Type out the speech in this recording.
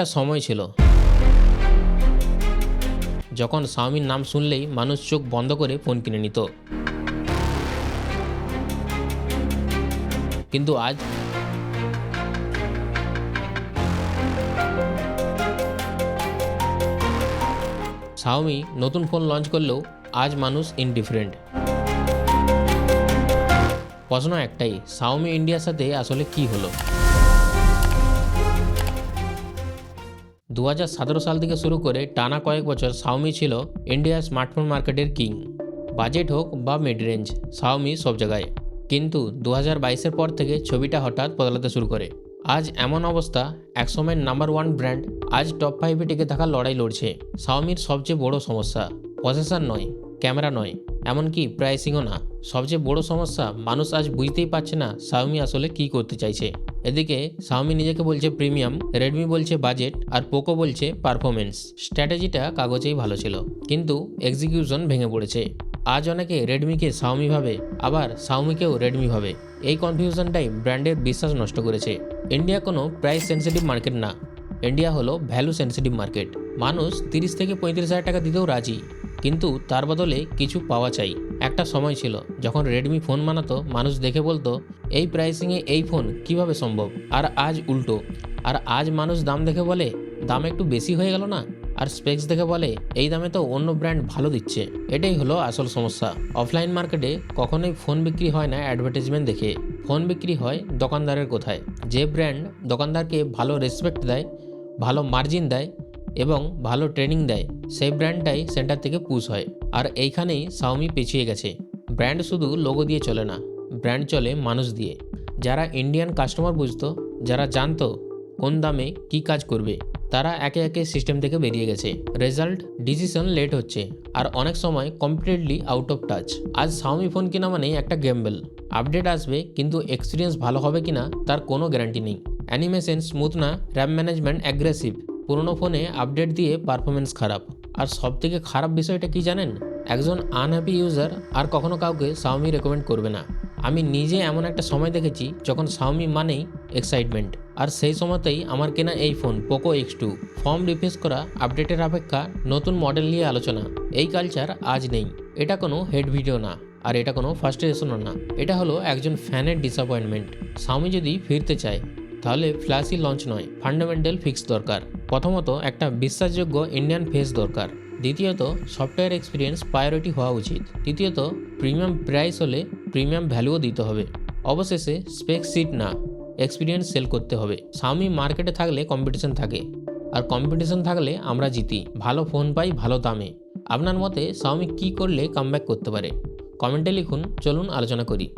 একটা সময় ছিল। যখন শাওমির নাম শুনলেই মানুষ চোখ বন্ধ করে ফোন কিনে নিত। কিন্তু আজ শাওমি নতুন ফোন লঞ্চ করলেও আজ মানুষ ইনডিফারেন্ট প্রশ্ন একটাই শাওমি ইন্ডিয়ার সাথে আসলে কি হলো? দু হাজার সতেরো সাল থেকে শুরু করে টানা কয়েক বছর শাওমি ছিল ইন্ডিয়ার স্মার্টফোন মার্কেটের কিং বাজেট হোক বা মিড রেঞ্জ শাওমি সব জায়গায়। কিন্তু দু হাজার পর থেকে ছবিটা হঠাৎ বদলাতে শুরু করে। আজ এমন অবস্থা একসময়ের নাম্বার ওয়ান ব্র্যান্ড আজ টপ ফাইভে টিকে থাকার লড়াই লড়ছে। শাওমির সবচেয়ে বড় সমস্যা প্রসেসর নয় ক্যামেরা নয়, এমনকি প্রাইসিংও না। সবচেয়ে বড় সমস্যা, মানুষ আজ বুঝতেই পারছে না শাওমি আসলে কি করতে চাইছে। এদিকে শাওমি নিজেকে বলছে প্রিমিয়াম রেডমি বলছে বাজেট আর পোকো বলছে পারফরমেন্স স্ট্র্যাটেজিটা কাগজেই ভালো ছিল, কিন্তু এক্সিকিউশন ভেঙে পড়েছে। আজ অনেকে রেডমিকে শাওমি ভাবে, আবার শাওমিকেও রেডমি ভাবে। এই কনফিউশনটাই ব্র্যান্ডের বিশ্বাস নষ্ট করেছে। ইন্ডিয়া কোনো প্রাইস সেন্সিটিভ মার্কেট না। ইন্ডিয়া হলো ভ্যালু সেন্সিটিভ মার্কেট মানুষ তিরিশ থেকে পঁয়ত্রিশ হাজার টাকা দিতেও রাজি, কিন্তু তার বদলে কিছু পাওয়া চাই। একটা সময় ছিল যখন রেডমি ফোন বানাতো, মানুষ দেখে বলতো, এই প্রাইসিংয়ে এই ফোন কীভাবে সম্ভব? আর আজ উল্টো। আর আজ মানুষ দাম দেখে বলে, দাম একটু বেশি হয়ে গেল না? আর স্পেক্স দেখে বলে, এই দামে তো অন্য ব্র্যান্ড ভালো দিচ্ছে। এটাই হলো আসল সমস্যা। অফলাইন মার্কেটে কখনোই ফোন বিক্রি হয় না অ্যাডভার্টাইজমেন্ট দেখে। ফোন বিক্রি হয় দোকানদারের কোথায়। যে ব্র্যান্ড দোকানদারকে ভালো রেসপেক্ট দেয়, ভালো মার্জিন দেয় এবং ভালো ট্রেনিং দেয়, সেই ব্র্যান্ডটাই সেন্টার থেকে পুশ হয়। আর এইখানেই শাওমি পিছিয়ে গেছে। ব্র্যান্ড শুধু লোগো দিয়ে চলে না, ব্র্যান্ড চলে মানুষ দিয়ে। যারা ইন্ডিয়ান কাস্টমার বুঝত, যারা জানতো কোন দামে কি কাজ করবে, তারা একে একে সিস্টেম থেকে বেরিয়ে গেছে। রেজাল্ট ডিসিশন লেট হচ্ছে, আর অনেক সময় কমপ্লিটলি আউট অফ টাচ আজ শাওমি ফোন কেনা মানেই একটা গেমবেল আপডেট আসবে, কিন্তু এক্সপিরিয়েন্স ভালো হবে কিনা, তার কোনো গ্যারান্টি নেই। অ্যানিমেশন স্মুথ না র্যাম ম্যানেজমেন্ট অ্যাগ্রেসিভ পুরনো ফোনে আপডেট দিয়ে পারফরমেন্স খারাপ। আর সবথেকে খারাপ বিষয়টা কি জানেন? একজন আনহ্যাপি ইউজার আর কখনো কাউকে শাওমি রেকমেন্ড করবে না। আমি নিজে এমন একটা সময় দেখেছি যখন শাওমি মানেই এক্সাইটমেন্ট আর সেই সময়তেই আমার কেনা এই phone Poco X two form refresh করা আপডেটের অপেক্ষা, নতুন মডেল নিয়ে আলোচনা। এই কালচার আজ নেই। এটা কোনো হেড ভিডিও না। আর এটা কোনো ফার্স্টেশনও না। এটা হলো একজন ফ্যানের ডিসঅ্যাপয়েন্টমেন্ট শাওমি যদি ফিরতে চায় তাহলে ফ্ল্যাশি লঞ্চ নয় ফান্ডামেন্টাল ফিক্স দরকার। প্রথমত, একটা বিশ্বাসযোগ্য ইন্ডিয়ান ফেস দরকার। দ্বিতীয়ত সফটওয়্যার এক্সপিরিয়েন্স প্রায়োরিটি হওয়া উচিত। তৃতীয়ত প্রিমিয়াম প্রাইস হলে প্রিমিয়াম ভ্যালুও দিতে হবে। অবশেষে স্পেক সিট না এক্সপিরিয়েন্স সেল করতে হবে। স্বামী মার্কেটে থাকলে কম্পিটিশন থাকে। আর কম্পিটিশন থাকলে আমরা জিতি। ভালো ফোন পাই, ভালো দামে। আপনার মতে শাওমি কী করলে কামব্যাক করতে পারে? কমেন্টে লিখুন, চলুন আলোচনা করি।